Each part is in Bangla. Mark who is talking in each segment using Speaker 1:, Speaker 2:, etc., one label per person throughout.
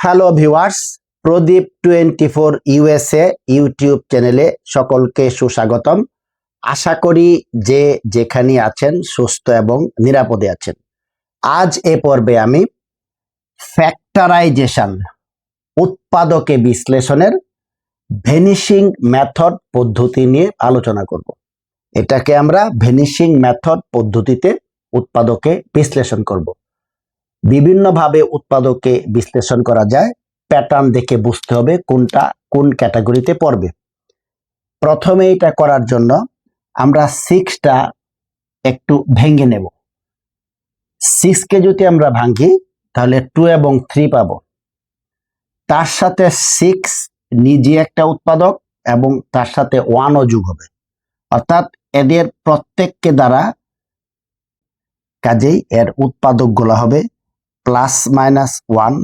Speaker 1: Hello viewers Pradip twenty four USA YouTube চ্যানেলে সকলকে সুস্বাগতম। আশা করি যে যেখানে আছেন সুস্থ এবং নিরাপদে আছেন। আজ এ পর্বে আমি ফ্যাক্টরাইজেশন উৎপাদকে বিশ্লেষণের ভেনিশিং মেথড পদ্ধতি নিয়ে আলোচনা করব। এটাকে আমরা ভেনিশিং মেথড পদ্ধতিতে উৎপাদকে বিশ্লেষণ করব। বিভিন্নভাবে উৎপাদকে বিশ্লেষণ করা যায়। প্যাটার্ন দেখে বুঝতে হবে কোনটা কোন ক্যাটাগরিতে পড়বে। প্রথমে এটা করার জন্য আমরা সিক্সটা একটু ভেঙে নেব। সিক্সকে যদি আমরা ভাঙি, তাহলে টু এবং থ্রি পাবো। তার সাথে সিক্স নিজে একটা উৎপাদক এবং তার সাথে ওয়ানও যোগ হবে। অর্থাৎ এদের প্রত্যেককে দ্বারা কাজেই এর উৎপাদকগুলো হবে। Plus minus one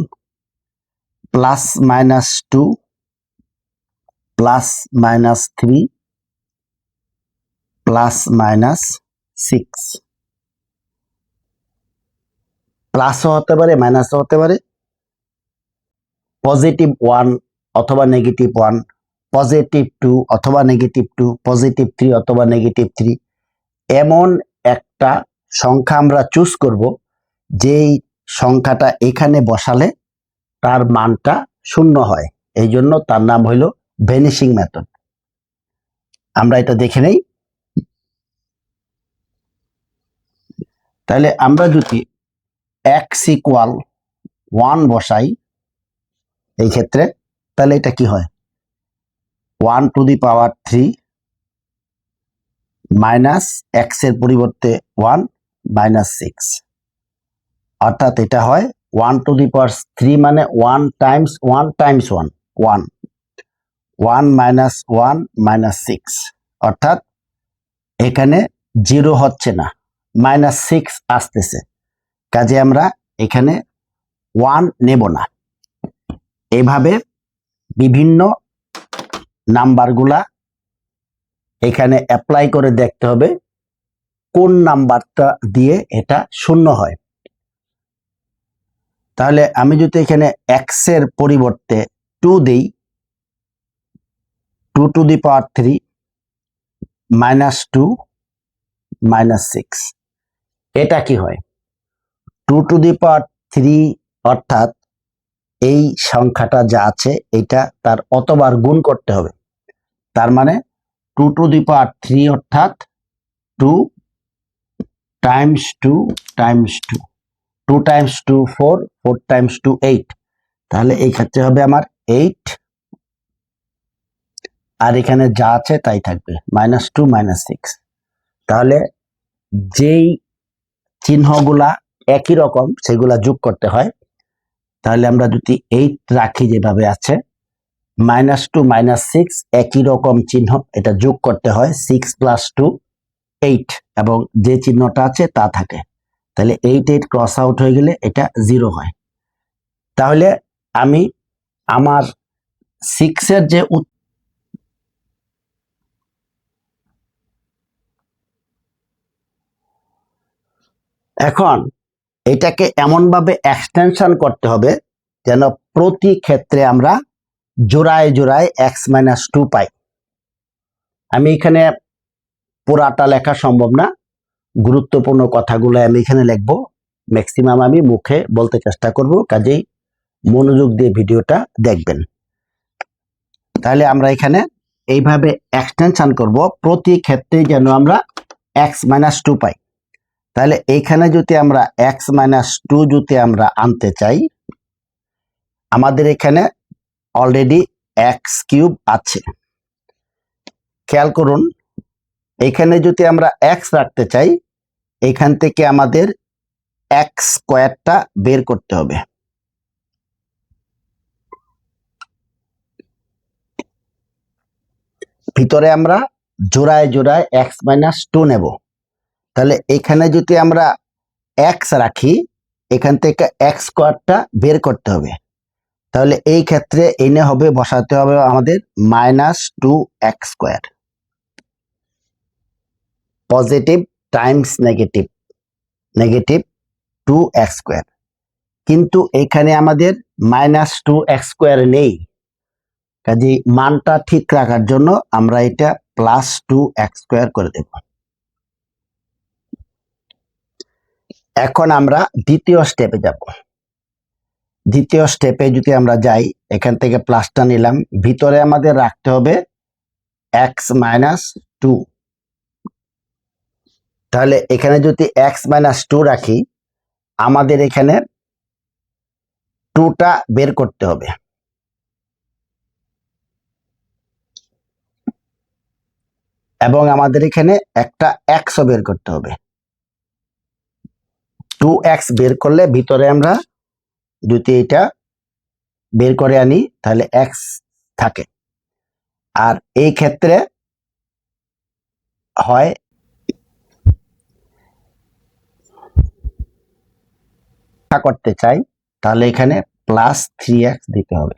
Speaker 1: plus minus two plus minus three plus minus six প্লাসও হতে পারে মাইনাসও হতে পারে। পজিটিভ ওয়ান অথবা নেগেটিভ ওয়ান পজিটিভ টু অথবা নেগেটিভ টু পজিটিভ থ্রি অথবা নেগেটিভ থ্রি এমন একটা সংখ্যা আমরা চুজ করব, যেই সংখ্যাটা এখানে বসালে তার মানটা শূন্য হয়। এই জন্য তার নাম হইল ভেনিশিং মেথড আমরা এটা দেখে নেই। তাহলে আমরা যদি এক্স ইকুয়াল ওয়ান বসাই এই ক্ষেত্রে, তাহলে এটা কি হয়? One to the power three minus এক্সের পরিবর্তে ওয়ান মাইনাস সিক্স অর্থাৎ এটা হয় one to the power three মানে one times one times one one one minus one minus six অর্থাৎ এখানে জিরো হচ্ছে না মাইনাস সিক্স আসতেছে। কাজে আমরা এখানে ওয়ান নেব না। এভাবে বিভিন্ন নাম্বারগুলা এখানে অ্যাপ্লাই করে দেখতে হবে, কোন নাম্বারটা দিয়ে এটা শূন্য হয়। তাহলে আমি যদি এখানে এক্সের পরিবর্তে টু দিই two to the power three minus two minus six এটা কি হয়? Two to the power three অর্থাৎ এই সংখ্যাটা যা আছে, এটা তার অতবার গুণ করতে হবে। তার মানে two to the power three অর্থাৎ two times two times two two times two four four times two eight তাহলে এই ক্ষেত্রে হবে আমার এইট আর এখানে যা আছে তাই থাকবে। মাইনাস টু মাইনাস সিক্স তাহলে যেই চিহ্নগুলা একই রকম, সেগুলা যোগ করতে হয়। তাহলে আমরা যদি এইট রাখি যেভাবে আছে মাইনাস টু মাইনাস সিক্স একই রকম চিহ্ন এটা যোগ করতে হয় সিক্স প্লাস টু এইট এবং যে চিহ্নটা আছে তা থাকে। তাহলে এইট এইট ক্রস আউট হয়ে গেলে এটা জিরো হয়। তাহলে আমি আমার সিক্সের যে এখন এটাকে এমনভাবে এক্সটেনশন করতে হবে যেন প্রতি ক্ষেত্রে আমরা জোড়ায় জোড়ায় এক্স মাইনাস টু পাই। আমি এখানে পুরাটা লেখা সম্ভব না। গুরুত্বপূর্ণ কথাগুলো আমি এখানে লিখব। ম্যাক্সিমাম আমি মুখে বলতে চেষ্টা করব, কাজেই মনোযোগ দিয়ে ভিডিওটা দেখবেন। তাহলে আমরা এখানে এইভাবে এক্সটেনশন করব। প্রতি ক্ষেত্রে যেন আমরা এক্স মাইনাস টু পাই। তাহলে এইখানে যদি আমরা এক্স মাইনাস টু যদি আমরা আনতে চাই, আমাদের এখানে অলরেডি এক্স কিউব আছে। খেয়াল করুন, এখানে যদি আমরা এক্স রাখতে চাই এখান থেকে আমাদের এক্স স্কোয়ারটা বের করতে হবে। ভিতরে আমরা জোড়ায় জোড়ায় এক্স মাইনাস টু নেব। তাহলে এখানে যদি আমরা এক্স রাখি, এখান থেকে এক্স স্কোয়ারটা বের করতে হবে। তাহলে এই ক্ষেত্রে এনে হবে, বসাতে হবে আমাদের minus two x square positive times negative negative two x square কিন্তু এখানে আমাদের মাইনাস টু এক্স স্কোয়ার নেই। কাজে মানটা ঠিক রাখার জন্য আমরা এটা প্লাস টু এক্স স্কোয়ার করে দেব। এখন আমরা দ্বিতীয় স্টেপে যাব। দ্বিতীয় স্টেপে যদি আমরা যাই, এখান থেকে প্লাসটা নিলাম। ভিতরে আমাদের রাখতে হবে এক্স মাইনাস টু তাহলে এখানে যদি এক্স মাইনাস টু রাখি, আমাদের এখানে টুটা বের করতে হবে। এবং আমাদের এখানে একটা এক্সও বের করতে হবে। টু এক্স বের করলে ভিতরে আমরা যদি এটা বের করে আনি, তাহলে এক্স থাকে। আর এই ক্ষেত্রে হয় করতে চাই, তাহলে এখানে প্লাস থ্রি দিতে হবে।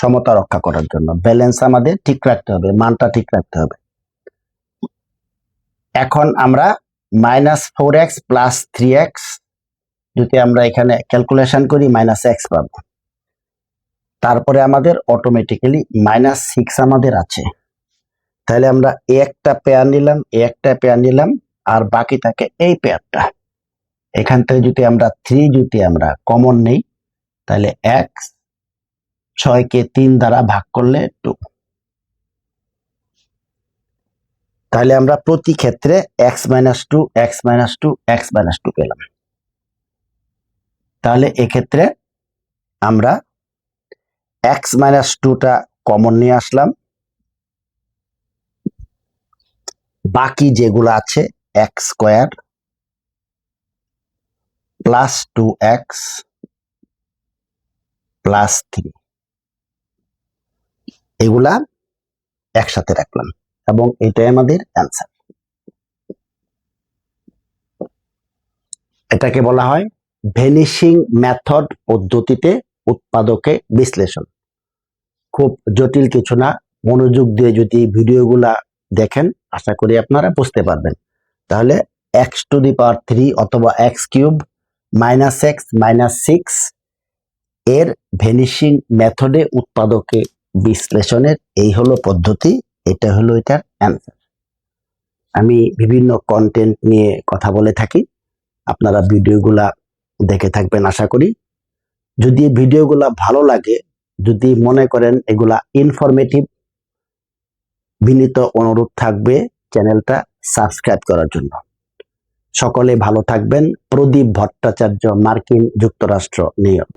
Speaker 1: সমতা রক্ষা করার জন্য। ব্যালেন্স আমাদের ঠিক রাখতে হবে, মানটা ঠিক রাখতে হবে। এখন আমরা minus four x plus three x যদি আমরা এখানে ক্যালকুলেশন করি মাইনাস এক্স পাবো। তারপরে আমাদের অটোমেটিক্যালি মাইনাস সিক্স আমাদের আছে। তাহলে আমরা একটা পেয়ার নিলাম একটা পেয়ার নিলাম, আর বাকি থাকে এই পেয়ারটা এখান থেকে যদি আমরা থ্রি যদি আমরা কমন নেই, তাহলে এক্স ছয়কে তিন দ্বারা ভাগ করলে টু তাহলে আমরা প্রতি ক্ষেত্রে x minus two x minus two x minus two পেলাম। তাহলে এক্ষেত্রে আমরা এক্স মাইনাস টুটা কমন নিয়ে আসলাম। বাকি যেগুলো আছে x square plus two x plus এগুলা একসাথে রাখলাম এবং এটাই আমাদের অ্যান্সার এটাকে বলা হয় ভেনিশিং মেথড পদ্ধতিতে উৎপাদকে বিশ্লেষণ। খুব জটিল কিছু না, মনোযোগ দিয়ে যদি ভিডিওগুলা দেখেন, আশা করি আপনারা বুঝতে পারবেন। তাহলে x to the power three অথবা x cube minus x minus six এর ভেনিশিং মেথডে উৎপাদকে বিশ্লেষণের এই হলো পদ্ধতি, এটা হলো এটার অ্যান্সার আমি বিভিন্ন কন্টেন্ট নিয়ে কথা বলে থাকি, আপনারা ভিডিওগুলা দেখে থাকবেন আশা করি। যদি ভিডিওগুলা ভালো লাগে, যদি মনে করেন এগুলা ইনফরমেটিভ বিনীত অনুরোধ থাকবে চ্যানেলটা সাবস্ক্রাইব করার জন্য। সকলে ভালো থাকবেন। প্রদীপ ভট্টাচার্য মার্কিন যুক্তরাষ্ট্র ইয়র্ক